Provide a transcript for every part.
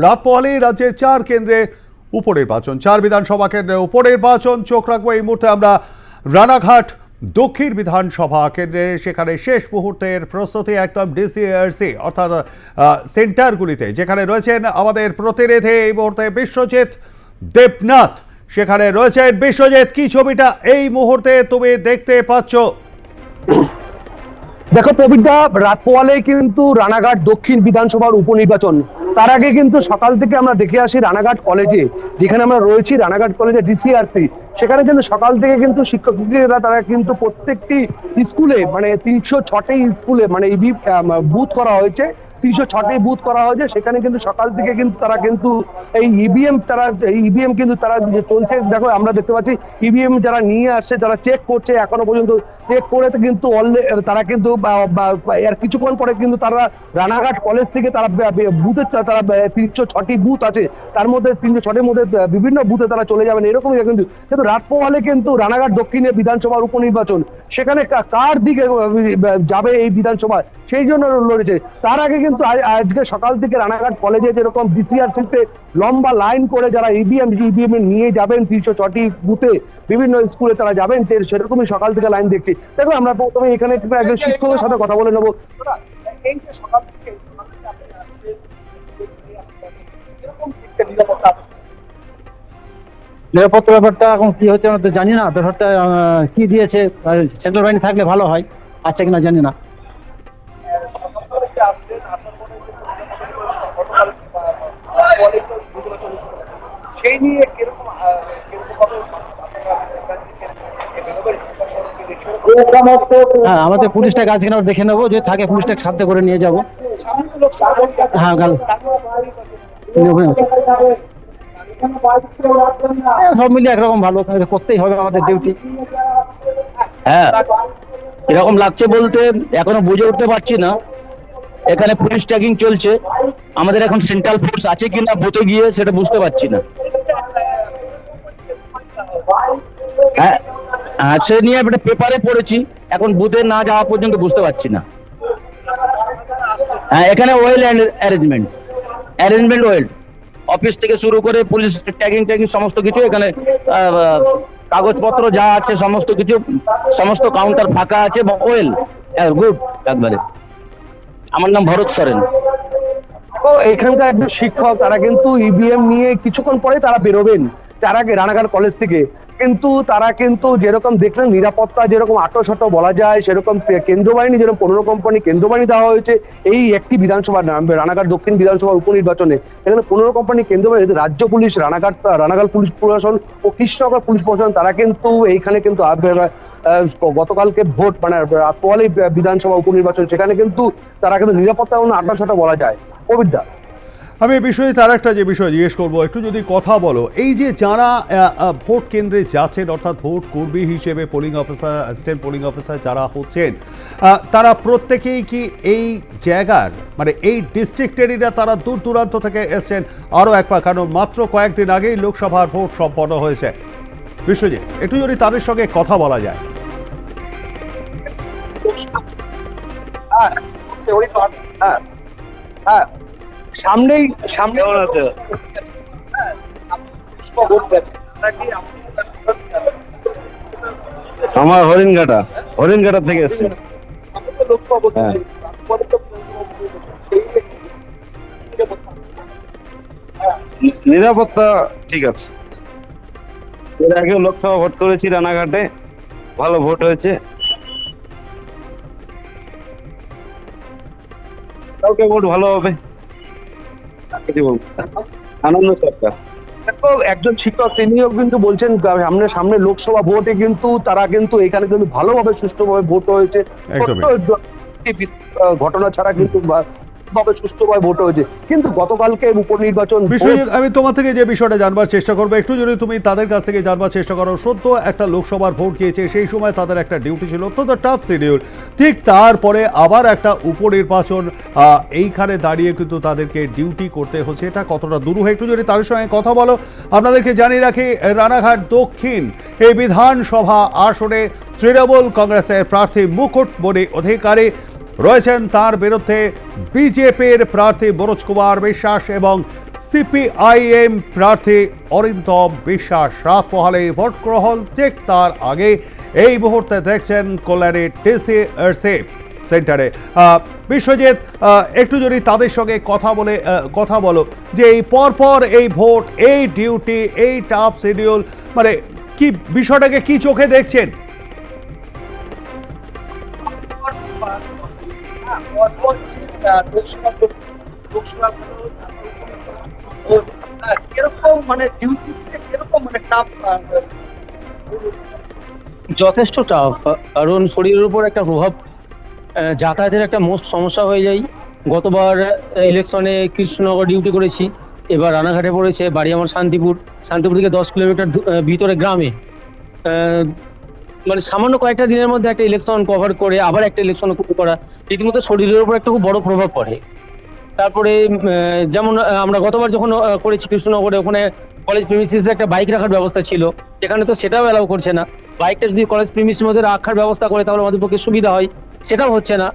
রাত পোহালেই রাজ্যের চার কেন্দ্রে উপনির্বাচন। চার বিধানসভা কেন্দ্রে উপনির্বাচন। চোখ রাখব এই মুহূর্তে আমরা রানাঘাট দক্ষিণ বিধানসভা কেন্দ্রে। সেখানে শেষ মুহূর্তের প্রস্তুতি একদম ডিসিআরসি, অর্থাৎ সেন্টারগুলিতে, যেখানে রয়েছেন আমাদের প্রতিনিধি এই মুহূর্তে বিশ্বজিৎ দেবনাথ। সেখানে রয়েছেন বিশ্বজিৎ, কি ছবিটা এই মুহূর্তে তুমি দেখতে পাচ্ছ? দেখো প্রবীরদা রাত পোয়ালে কিন্তু রানাঘাট দক্ষিণ বিধানসভার উপনির্বাচন। তার আগে কিন্তু সকাল থেকে আমরা দেখে আসি রানাঘাট কলেজে যেখানে আমরা রয়েছি, রানাঘাট কলেজে ডিসিআরসি সেখানে কিন্তু সকাল থেকে কিন্তু শিক্ষক শিক্ষিকারা, তারা কিন্তু প্রত্যেকটি স্কুলে মানে তিনশো ছটি স্কুলে মানে বুথ করা হয়েছে। তিনশো ছটি বুথ করা হয়েছে। সেখানে কিন্তু সকাল থেকে কিন্তু তারা কিন্তু এই ইভিএম তারা ইভিএম কিন্তু তারা চলছে। দেখো, আমরা দেখতে পাচ্ছি ইভিএম যারা নিয়ে আসছে, যারা চেক করছে, এখনও পর্যন্ত চেক করে কিন্তু তারা কিন্তু এর কিছুক্ষণ পরে কিন্তু তারা রানাঘাট কলেজ থেকে তারা বুথে তারা তিনশো ছটি বুথ আছে। তার মধ্যে তিনশো ছটির মধ্যে বিভিন্ন বুথে তারা চলে যাবেন, এরকমই কিন্তু। কিন্তু রাত পোহালে কিন্তু রানাঘাট দক্ষিণে বিধানসভার উপনির্বাচন। সেখানে কার দিকে যাবে এই বিধানসভা? সেই জন্য লড়েছে। তার আগে কিন্তু আজ- আজকে সকাল থেকে রানাঘাট কলেজে যেরকম বিসিআরসিতে লম্বা লাইন করে যারা ইভিএম ইভিএম নিয়ে যাবেন তিনশো ছটি বুথে বিভিন্ন স্কুলে তারা যাবেন সেরকমই সকাল থেকে লাইন দেখছি। দেখো আমরা প্রথমে এখানে একজন শিক্ষকের সাথে কথা বলে নেব। এই যে সকাল থেকে সকাল থেকে আপনি আসছেন, এরকম নিরাপত্তা নিরাপত্তা ব্যাপারটা এখন কি হচ্ছে আমরা তো জানি না ব্যাপারটা আহ, কি দিয়েছে সেন্ট্রাল বাহিনী থাকলে ভালো হয় আছে কিনা জানি না। সেই নিয়ে কীরকম হ্যাঁ আমাদের পুলিশটাকে আজকে আমরা দেখে নেব যদি থাকে পুলিশটাকে সাথে করে নিয়ে যাব। হ্যাঁ, কাল। হ্যাঁ, সব মিলিয়ে একরকম ভালো করতেই হবে আমাদের ডিউটি হ্যাঁ এরকম লাগছে বলতে এখনও বুঝে উঠতে পারছি না এখানে পুলিশ ট্যাগিং চলছে। আমাদের এখন সেন্ট্রাল ফোর্স আছে কিনা বুথে গিয়ে সেটা বুঝতে পারছি না। হ্যাঁ হ্যাঁ, সে নিয়ে একটা পেপারে পড়েছি। এখন বুথে না যাওয়া পর্যন্ত বুঝতে পারছি না। হ্যাঁ এখানে well arrangement arrangement well office থেকে শুরু করে পুলিশ ট্যাগিং ট্যাগিং সমস্ত কিছু এখানে কাগজপত্র যা আছে সমস্ত কিছু সমস্ত কাউন্টার ফাঁকা আছে ওয়েল গুড একবারে। আমার নাম ভরত সরেন। তো এখানকার একজন শিক্ষক, তারা কিন্তু ইভিএম নিয়ে কিছুক্ষণ পরে তারা বেরোবেন। তার রানাঘাট কলেজ থেকে। কিন্তু তারা কিন্তু যেরকম দেখলেন, নিরাপত্তা যেরকম আটো শটো বলা যায়, সেরকম কেন্দ্র বাহিনী যেরকম পনেরো কোম্পানি কেন্দ্র বাহিনী দেওয়া হয়েছে, এই একটি বিধানসভা রানাঘাট দক্ষিণ বিধানসভা উপনির্বাচনে। এখানে পনেরো কোম্পানি কেন্দ্র বাহিনী রাজ্য পুলিশ, রানাঘাট রানাঘাট পুলিশ প্রশাসন ও কৃষ্ণনগর পুলিশ প্রশাসন, তারা কিন্তু এইখানে কিন্তু গতকালকে ভোট মানে পোয়ালি বিধানসভা উপনির্বাচন, সেখানে কিন্তু তারা কিন্তু নিরাপত্তা এবং আটো শটো বলা যায়। কোভিডটা আমি এই বিষয়ে, তার একটা যে বিষয় জিজ্ঞেস করব, একটু যদি কথা বলো। এই যে যারা ভোট কেন্দ্রে যাচ্ছেন, অর্থাৎ ভোট কর্মী হিসেবে polling officer assistant polling officer যারা হচ্ছেন তারা প্রত্যেকেই কি এই জায়গার মানে এই ডিস্ট্রিক্টেরইরা তারা দূর দূরান্ত থেকে এসছেন? আরও একবার কারণ মাত্র কয়েকদিন আগেই লোকসভার ভোট সম্পন্ন হয়েছে। বিশ্বজিৎ, একটু যদি তাদের সঙ্গে কথা বলা যায়। হ্যাঁ ওই তো হ্যাঁ হ্যাঁ সামনেই সামনে আমার হরিণঘাটা হরিণঘাটা থেকে এসেছি হ্যাঁ। নিরাপত্তা। ঠিক আছে এর আগেও লোকসভা ভোট করেছি রানাঘাটে ভালো ভোট হয়েছে কালকে ভোট ভালো হবে। আনন্দ সরকার। দেখো একজন শিক্ষক তিনিও কিন্তু বলছেন সামনে সামনে লোকসভা ভোটে কিন্তু তারা কিন্তু এখানে কিন্তু ভালোভাবে সুষ্ঠুভাবে ভোট হয়েছে। ঘটনা ছাড়া কিন্তু ভাবে সুষ্ঠুভাবে ভোট হয়েছে। কিন্তু গতকালকে উপনির্বাচন আমি তোমার থেকে যে বিষয়টা জানবার চেষ্টা করব একটু যদি তুমি তাদের কাছ থেকে জানবার চেষ্টা করো সদ্য একটা লোকসভার ভোট গিয়েছে সেই সময় তাদের একটা ডিউটি ছিল অত্যন্ত টাফ শিডিউল ঠিক তারপরে আবার একটা উপনির্বাচন এইখানে দাঁড়িয়ে কিন্তু তাদেরকে ডিউটি করতে হচ্ছে এটা কতটা দুরূহ? একটু যদি তাদের সঙ্গে কথা বলো আপনাদেরকে জানিয়ে রাখি রানাঘাট দক্ষিণ এই বিধানসভা আসনে তৃণমূল কংগ্রেসের প্রার্থী মুকুট মুকুটমণি অধিকারী রয়েছেন তার বিরুদ্ধে বিজেপির প্রার্থী মনোজ কুমার বিশ্বাস এবং সিপিআইএম প্রার্থী অরিন্দম বিশ্বাস। রাত পোহালে ভোট গ্রহণ ঠিক তার আগে এই মুহূর্তে দেখছেন কল্যাণী টিসিআরসি সেন্টারে। বিশ্বজিৎ একটু যদি তাদের সঙ্গে কথা বলে কথা বলো যে এই পরপর এই ভোট, এই ডিউটি, এই টাফ শিডিউল মানে কি বিষয়টাকে কি চোখে দেখছেন? মানে মানে যথেষ্ট টাফ কারণ শরীরের উপর একটা প্রভাব যাতায়াতের একটা মোস্ট সমস্যা হয়ে যায়। গতবার ইলেকশনে কৃষ্ণনগর ডিউটি করেছি, এবার রানাঘাটে পড়েছে, বাড়ি আমার শান্তিপুর শান্তিপুর থেকে দশ কিলোমিটার ভিতরে গ্রামে। মানে সামান্য কয়েকটা দিনের মধ্যে একটা ইলেকশন কভার করে আবার একটা ইলেকশন করা রীতিমতো শরীরের উপর একটা খুব বড় প্রভাব পড়ে। তারপরে যেমন আমরা গতবার যখন করেছি কৃষ্ণনগরে ওখানে কলেজ প্রিমিসিসে একটা বাইক রাখার ব্যবস্থা ছিল। এখানে তো সেটাও অ্যালাউ করছে না। বাইকটা যদি কলেজ প্রিমিসের মধ্যে রাখার ব্যবস্থা করে তাহলে আমাদের পক্ষে সুবিধা হয়। সেটাও হচ্ছে না।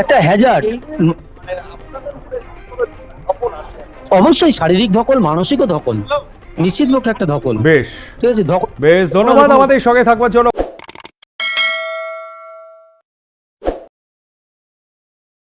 একটা। হ্যাজার্ড মানে অবশ্যই শারীরিক ধকল মানসিকও ধকল। নিশ্চিত লোক একটা ধকল বেশ। ঠিক আছে ধকল বেশ ধন্যবাদ আমাদের সঙ্গে থাকবার জন্য।